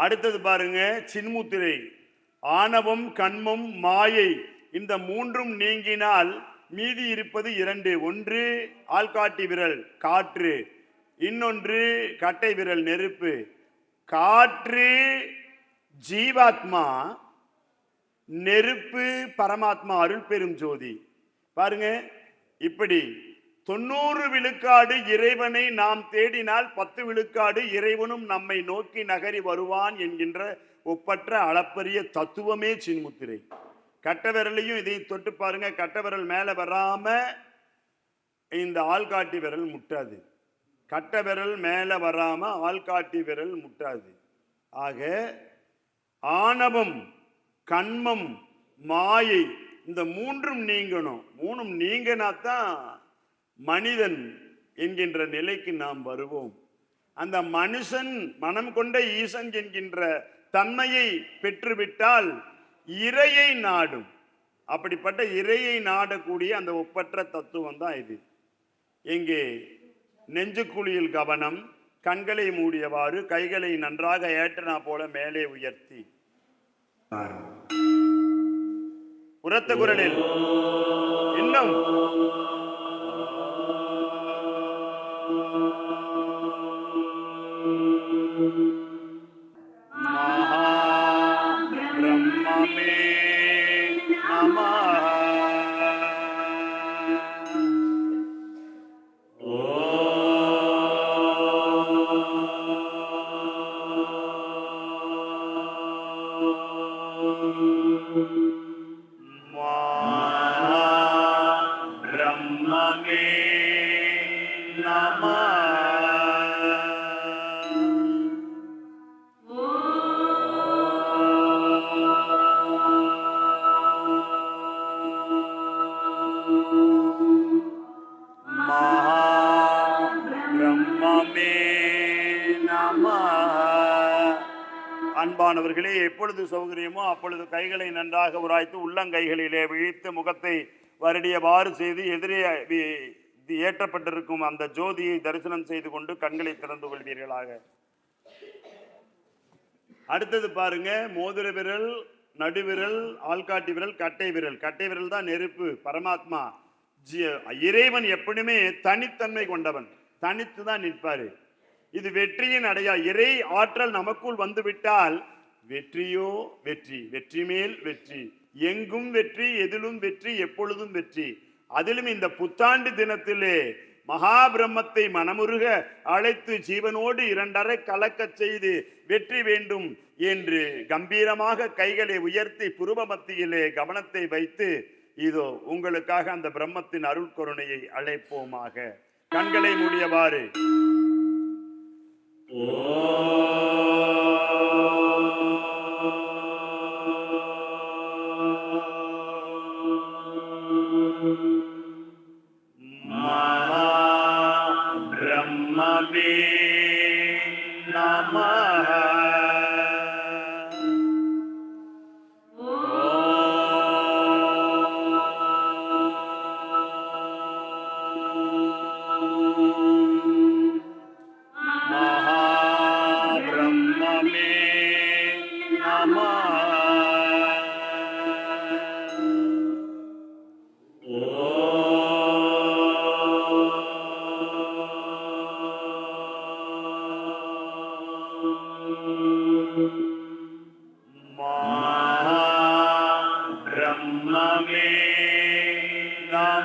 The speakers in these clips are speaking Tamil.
அடுத்தது பாருங்க சின்முத்திரை. ஆணவம் கண்மம் மாயை இந்த மூன்றும் நீங்கினால் மீதி இருப்பது இரண்டு. ஒன்று ஆள்காட்டி விரல் காற்று. இன்னொன்று கட்டை விரல் நெருப்பு. காற்று ஜீவாத்மா நெருப்பு பரமாத்மா அருள் பெரும் ஜோதி. பாருங்க இப்படி. தொண்ணூறு விழுக்காடு இறைவனை நாம் தேடினால் பத்து விழுக்காடு இறைவனும் நம்மை நோக்கி நகரி வருவான் என்கின்ற ஒப்பற்ற அளப்பரிய தத்துவமே சின்முத்திரை. கட்ட விரலையும் இதை தொட்டு பாருங்க. கட்ட விரல் மேலே வராம இந்த ஆள்காட்டி விரல் முட்டாது. கட்ட விரல் மேலே வராம ஆள்காட்டி விரல் முட்டாது. ஆக ஆணவம் கண்மம் மாயை இந்த மூன்றும் நீங்கணும். மூணும் நீங்கினா தான் மனிதன் என்கின்ற நிலைக்கு நாம் வருவோம். அந்த மனுஷன் மனம் கொண்ட ஈசன் என்கின்ற தன்மையை பெற்றுவிட்டால் இறையை நாடும். அப்படிப்பட்ட இறையை நாடக்கூடிய அந்த ஒப்பற்ற தத்துவம் தான் இது. இங்கே நெஞ்சுக்குழியில் கவனம் கண்களை மூடியவாறு கைகளை நன்றாக ஏற்றனா போல மேலே உயர்த்தி. உரத்த குரலில் இன்னும் மகா பிரம்மமே நமः அன்பானவர்களே எப்பொழுது சௌகரியமோ அப்பொழுது கைகளை நன்றாக உராய்த்து உள்ளங்கைகளிலே விழித்து முகத்தை வருடியவாறு செய்து எதிரே ஏற்றப்பட்டிருக்கும் அந்த ஜோதியை தரிசனம் செய்து கொண்டு கண்களை திறந்து கொள்வீர்களாக. அடுத்தது பாருங்க மோதிர விரல் நடுவிரல் ஆள்காட்டி விரல் கட்டை விரல். கட்டை விரல் தான் நெருப்பு பரமாத்மா. இறைவன் எப்படியுமே தனித்தன்மை கொண்டவன். தனித்து தான் நிற்பாரு. இது வெற்றியின் அடையா. இறை ஆற்றல் நமக்குள் வந்துவிட்டால் வெற்றியோ வெற்றி வெற்றி மேல் வெற்றி. எங்கும் வெற்றி எதிலும் வெற்றி எப்பொழுதும் வெற்றி. அதிலும் இந்த புத்தாண்டு தினத்திலே மகா பிரம்மத்தை மனமுருக அழைத்து ஜீவனோடு இரண்டரை கலக்கச் செய்து வெற்றி வேண்டும் என்று கம்பீரமாக கைகளை உயர்த்தி புருவ மத்தியிலே கவனத்தை வைத்து இதோ உங்களுக்காக அந்த பிரம்மத்தின் அருள் கருணையை அழைப்போமாக. கண்களை மூடியவாறு. ஓ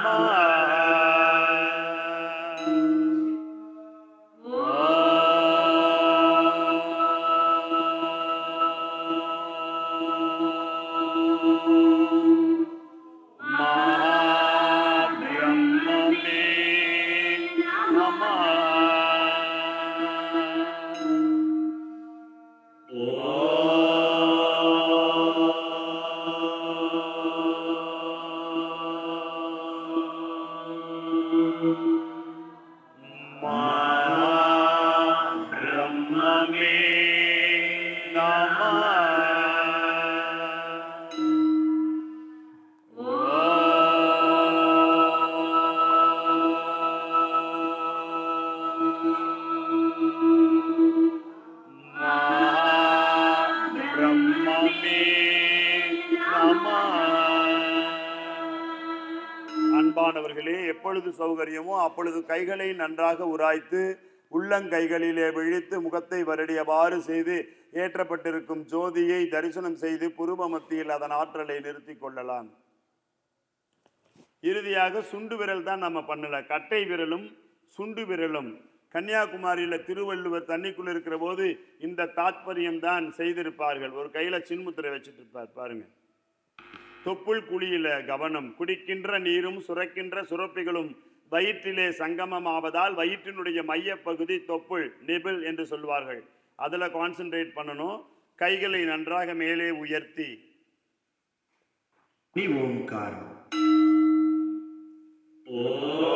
நமः அப்பொழுது கைகளை நன்றாக உராய்த்து உள்ளங்கைகளிலே விழித்து முகத்தை வருடியவாறு செய்து ஏற்றப்பட்டிருக்கும் ஜோதியை தரிசனம் செய்து புருவ மத்தியில் அதன் ஆற்றலை நிறுத்தி கொள்ளலாம். இறுதியாக சுண்டு விரல் தான் நம்ம பண்ணல. கட்டை விரலும் சுண்டு விரலும். கன்னியாகுமரியில் திருவள்ளுவர் தண்ணிக்குள்ள இருக்கிற போது இந்த தாத்பரியம் தான் செய்திருப்பார்கள். ஒரு கையில் சின்முத்திரை வச்சுட்டு இருப்பார் பாருங்க. தொப்புள் குழியில கவனம். குடிக்கின்ற நீரும் சுரக்கின்ற சுரப்பிகளும் வயிற்றிலே சங்கமமாவதால் வயிற்றினுடைய மையப்பகுதி தொப்புள் நிபிள் என்று சொல்வார்கள். அதுல கான்சென்ட்ரேட் பண்ணணும். கைகளை நன்றாக மேலே உயர்த்தி. ஓம்காரம் மகா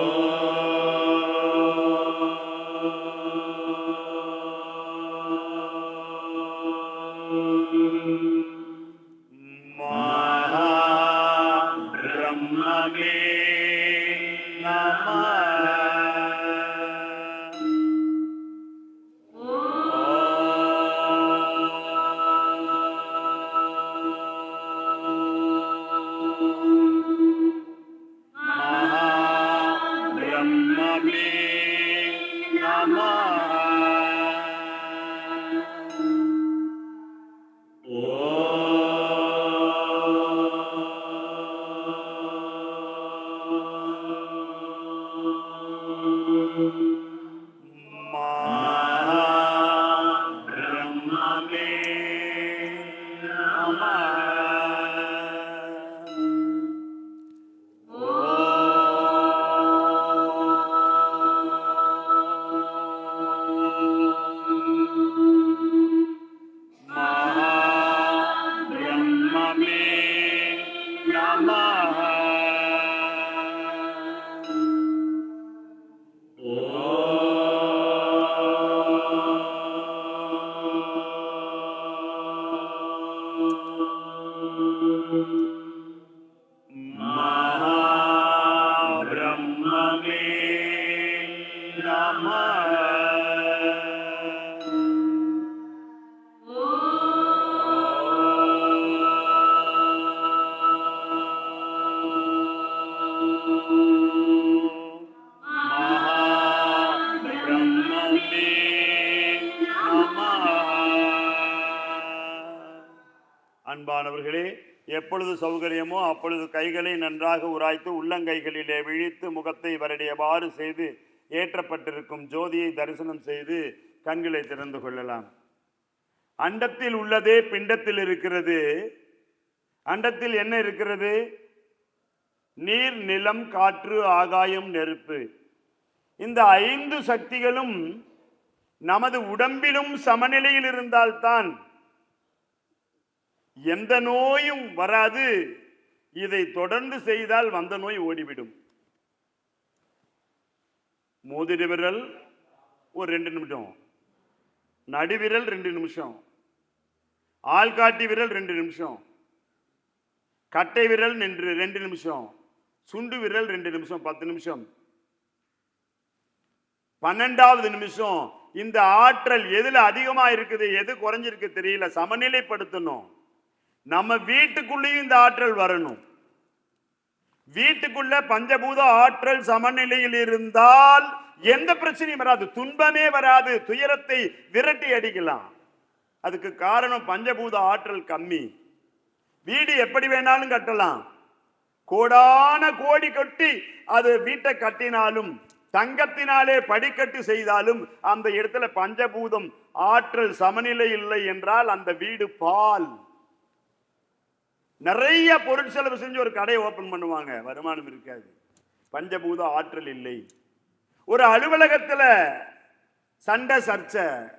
முடியுமோ அப்பொழுது கைகளை நன்றாக உராய்த்து உள்ளங்கைகளிலே விழித்து முகத்தை வருடியவாறு செய்து ஏற்றப்பட்டிருக்கும் ஜோதியை தரிசனம் செய்து கண்களை திறந்து கொள்ளலாம். அண்டத்தில் உள்ளதே பிண்டத்தில் இருக்கிறது. அண்டத்தில் என்ன இருக்கிறது? நீர் நிலம் காற்று ஆகாயம் நெருப்பு. இந்த ஐந்து சக்திகளும் நமது உடம்பிலும் சமநிலையில் இருந்தால்தான் எந்த நோயும் வராது. இதை தொடர்ந்து செய்தால் வந்த நோய் ஓடிவிடும். மோதிர விரல் ஒரு ரெண்டு நிமிஷம் நடுவிரல் ரெண்டு நிமிஷம். ஆள்காட்டி விரல் ரெண்டு நிமிஷம். கட்டை விரல் நின்று ரெண்டு நிமிஷம். சுண்டு விரல் ரெண்டு நிமிஷம் பத்து நிமிஷம். பன்னெண்டாவது நிமிஷம். இந்த ஆற்றல் எதுல அதிகமா இருக்குது எது குறைஞ்சிருக்கு தெரியல சமநிலைப்படுத்தணும். நம்ம வீட்டுக்குள்ளேயும் இந்த ஆற்றல் வரணும். வீட்டுக்குள்ள பஞ்சபூத ஆற்றல் சமநிலையில் இருந்தால் எந்த பிரச்சனையும் வராது. துன்பமே வராது. துயரத்தை விரட்டி அடிக்கலாம். அதுக்கு காரணம் பஞ்சபூத ஆற்றல் கம்மி. வீடு எப்படி வேணாலும் கட்டலாம். கோடான கோடி கட்டி அது வீட்டை கட்டினாலும் தங்கத்தினாலே படிக்கட்டு செய்தாலும் அந்த இடத்துல பஞ்சபூதம் ஆற்றல் சமநிலை இல்லை என்றால் அந்த வீடு பால். நிறைய பொருட்செலவு செஞ்சு ஒரு கடையை ஓப்பன் பண்ணுவாங்க. வருமானம் இருக்காது. பஞ்சபூத ஆற்றல் இல்லை. ஒரு அலுவலகத்தில் சண்டை சர்ச்சை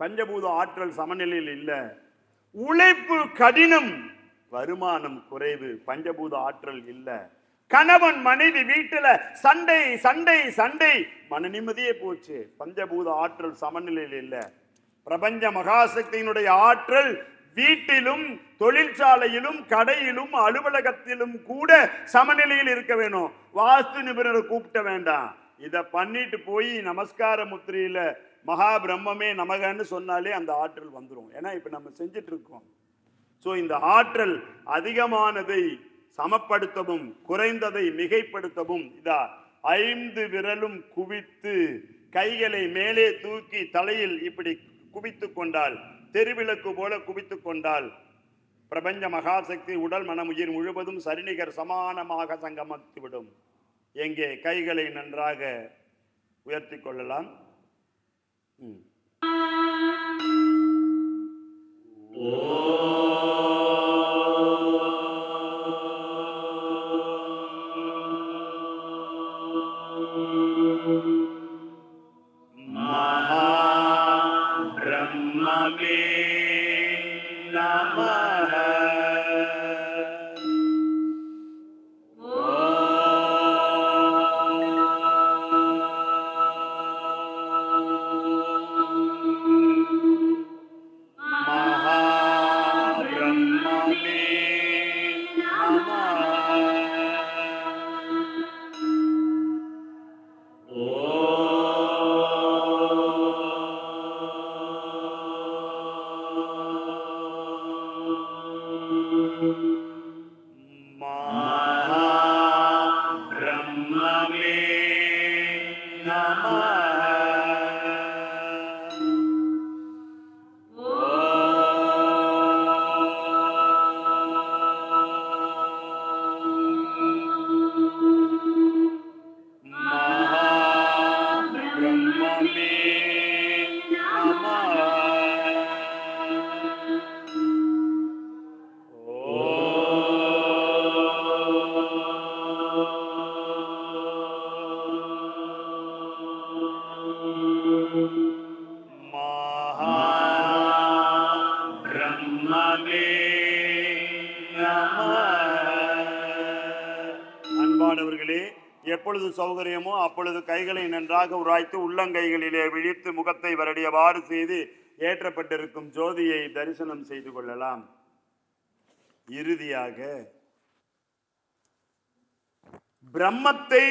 பஞ்சபூத ஆற்றல் சமநிலையில் இல்லை. உழைப்பு கடினம் வருமானம் குறைவு பஞ்சபூத ஆற்றல் இல்லை. கணவன் மனைவி வீட்டில் சண்டை சண்டை சண்டை மன நிம்மதியே போச்சு. பஞ்சபூத ஆற்றல் சமநிலையில் இல்லை. பிரபஞ்ச மகாசக்தியினுடைய ஆற்றல் வீட்டிலும் தொழிற்சாலையிலும் கடையிலும் அலுவலகத்திலும் கூட சமநிலையில் இருக்க வேணும். வாஸ்து நிபுணரை கூப்பிட்ட வேண்டாம். இதை பண்ணிட்டு போய் நமஸ்கார முத்திரையில மகா பிரம்மமே நமகன்னு சொன்னாலே அந்த ஆற்றல் வந்துடும் ஏன்னா இப்ப நம்ம செஞ்சுட்டு இருக்கோம். ஸோ இந்த ஆற்றல் அதிகமானதை சமப்படுத்தவும் குறைந்ததை மிகைப்படுத்தவும் இதா ஐந்து விரலும் குவித்து கைகளை மேலே தூக்கி தலையில் இப்படி குவித்து கொண்டால் தெருவிளக்கு போல குவித்து கொண்டால் பிரபஞ்ச மகாசக்தி உடல் மனம் உயிர் முழுவதும் சரிநிகர் சமானமாக சங்கமத்துவிடும். எங்கே கைகளை நன்றாக உயர்த்தி கொள்ளலாம். ம். அன்பானவர்களே எப்பொழுது சௌகரியமோ அப்பொழுது கைகளை நன்றாக உராய்த்து உள்ளங்கைகளிலே விழித்து முகத்தை வரடியவாறு செய்து ஏற்றப்பட்டிருக்கும் ஜோதியை தரிசனம் செய்து கொள்ளலாம். இறுதியாக பிரம்மத்தை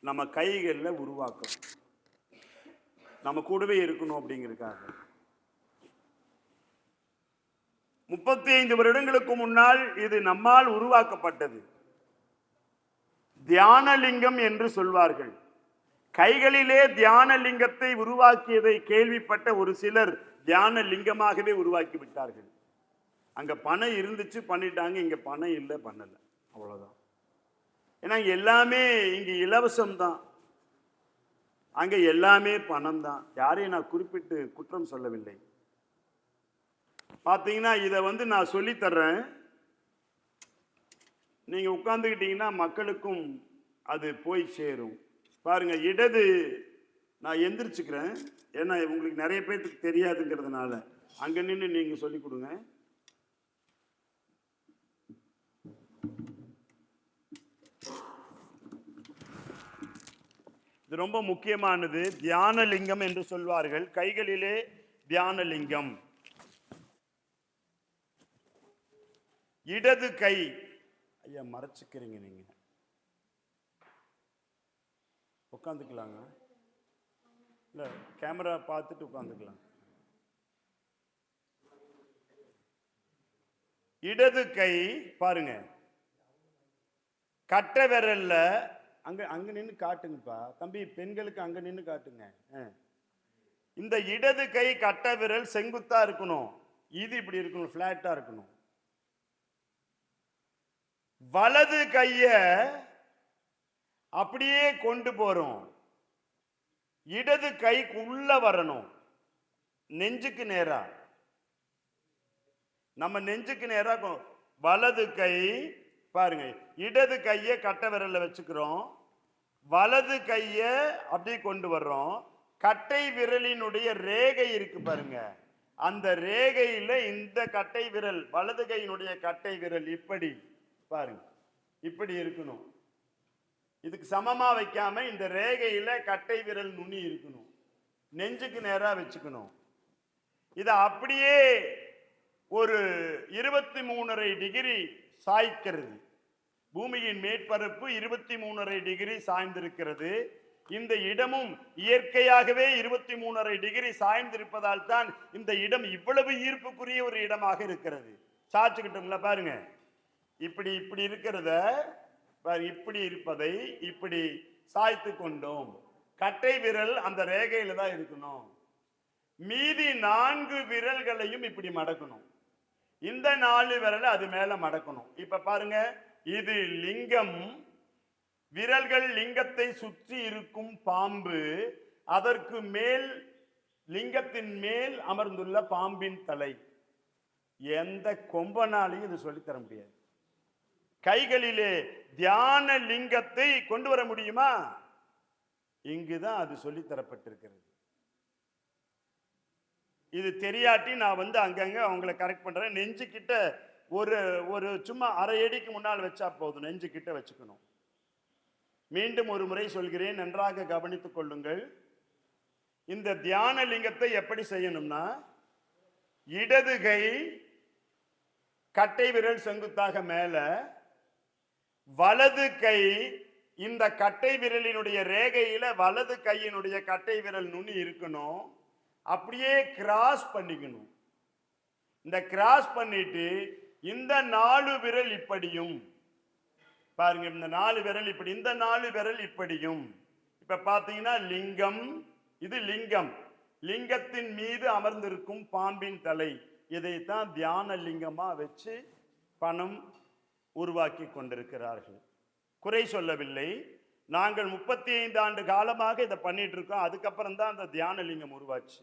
நம்ம கைகளில் உருவாக்கணும். நம்ம கூடவே இருக்கணும் அப்படிங்கிறதுக்காக. முப்பத்தி ஐந்து வருடங்களுக்கு முன்னால் இது நம்மால் உருவாக்கப்பட்டது. தியானலிங்கம் என்று சொல்வார்கள். கைகளிலே தியான லிங்கத்தை உருவாக்கியதை கேள்விப்பட்ட ஒரு சிலர் தியான லிங்கமாகவே உருவாக்கி விட்டார்கள். அங்க பணம் இருந்துச்சு பண்ணிட்டாங்க. இங்க பணம் இல்லை பண்ணல. அவ்வளவுதான். ஏன்னா எல்லாமே இங்க இலவசம் தான் அங்க எல்லாமே பணம் தான் யாரையும் நான் குறிப்பிட்டு குற்றம் சொல்லவில்லை. பார்த்தீங்கன்னா இதை வந்து நான் சொல்லித் தர்றேன் நீங்க மக்களுக்கும் அது போய் சேரும். பாருங்க இடது நான் எந்திரிச்சுக்கிறேன். ஏன்னா உங்களுக்கு நிறைய பேர்த்துக்கு தெரியாதுங்கிறதுனால. அங்கே நின்று நீங்கள் சொல்லி கொடுங்க. இது ரொம்ப முக்கியமானது. தியான லிங்கம் என்று சொல்வார்கள். கைகளிலே தியான இடது கை. ஐயா மறைச்சிக்கிறீங்க நீங்க. உட்காந்துக்கலாங்க இல்ல கேமரா பார்த்துட்டு உட்காந்துக்கலாம் இடது கை பாருங்க. கட்ட விரல்ல அங்க அங்க நின்று காட்டுங்கப்பா. தம்பி பெண்களுக்கு அங்க நின்று காட்டுங்க. ஆ. இந்த இடது கை கட்ட விரல் செங்குத்தா இருக்கணும். இது இப்படி இருக்கணும் ஃபிளாட்டா இருக்கணும். வலது கைய அப்படியே கொண்டு போறோம். இடது கைக்கு உள்ள வரணும். நெஞ்சுக்கு நேரா. நம்ம நெஞ்சுக்கு நேரா கொ- வலது கை பாருங்க இடது கையை கட்டை விரலில் வச்சுக்கிறோம். வலது கைய அப்படியே கொண்டு வர்றோம். கட்டை விரலினுடைய ரேகை இருக்கு பாருங்க. அந்த ரேகையில இந்த கட்டை விரல் வலது கையினுடைய கட்டை விரல் இப்படி பாருங்க. இப்படி இருக்கணும். இதுக்கு சமமா வைக்காம இந்த ரேகையில கட்டை விரல் நுனி இருக்கணும். நெஞ்சுக்கு நேரா வச்சுக்கணும். இதை அப்படியே ஒரு இருபத்தி மூணரை டிகிரி சாய்க்கிறது. பூமியின் மேற்பரப்பு இருபத்தி மூணரை டிகிரி சாய்ந்திருக்கிறது. இந்த இடமும் இயற்கையாகவே இருபத்தி மூணரை டிகிரி சாய்ந்திருப்பதால் தான் இந்த இடம் இவ்வளவு ஈர்ப்புக்குரிய ஒரு இடமாக இருக்கிறது. சாச்சுக்கிட்டோம்ல பாருங்க. இப்படி இப்படி இருக்கிறத இப்படி இருப்பதை இப்படி சாய்த்து கொண்டோம். கட்டை விரல் அந்த ரேகையில தான் இருக்கணும். மீதி நான்கு விரல்களையும் இப்படி மடக்கணும். இந்த நாலு விரலை அது மேல மடக்கணும். இப்ப பாருங்க இது லிங்கம். விரல்கள் லிங்கத்தை சுற்றி இருக்கும் பாம்பு அதற்கு மேல் லிங்கத்தின் மேல் அமர்ந்துள்ள பாம்பின் தலை. எந்த கொம்பனாலையும் இது சொல்லித்தர முடியாது. கைகளிலே தியான லிங்கத்தை கொண்டு வர முடியுமா? இங்குதான் அது சொல்லித் தரப்பட்டிருக்கிறது. இது தெரியாட்டி நான் வந்து அங்கங்க அவங்கள கரெக்ட் பண்றேன். நெஞ்சு கிட்ட ஒரு ஒரு சும்மா அரை அடிக்கு முன்னால் வச்சா போதும். நெஞ்சு கிட்ட வச்சுக்கணும். மீண்டும் ஒரு முறை சொல்கிறேன் நன்றாக கவனித்துக் கொள்ளுங்கள். இந்த தியான லிங்கத்தை எப்படி செய்யணும்னா இடது கை கட்டை விரல் செங்குத்தாக மேலே வலது கை இந்த கட்டை விரலினுடைய ரேகையில வலது கையினுடைய கட்டை விரல் நுனி இருக்கணும். அப்படியே கிராஸ் பண்ணிக்கணும். இந்த கிராஸ் பண்ணிட்டு இந்த நாலு விரல் இப்படியும். பாருங்க இந்த நாலு விரல் இப்படி இந்த நாலு விரல் இப்படியும். இப்ப பாத்தீங்கன்னா லிங்கம் இது லிங்கம். லிங்கத்தின் மீது அமர்ந்திருக்கும் பாம்பின் தலை. இதைத்தான் தியான லிங்கமா வச்சு பணம் உருவாக்கி கொண்டிருக்கிறார்கள் குறை சொல்லவில்லை. நாங்கள் முப்பத்தி ஐந்து ஆண்டு காலமாக இதை பண்ணிட்டு இருக்கோம். அதுக்கப்புறம் தான் அந்த தியானலிங்கம் உருவாச்சு.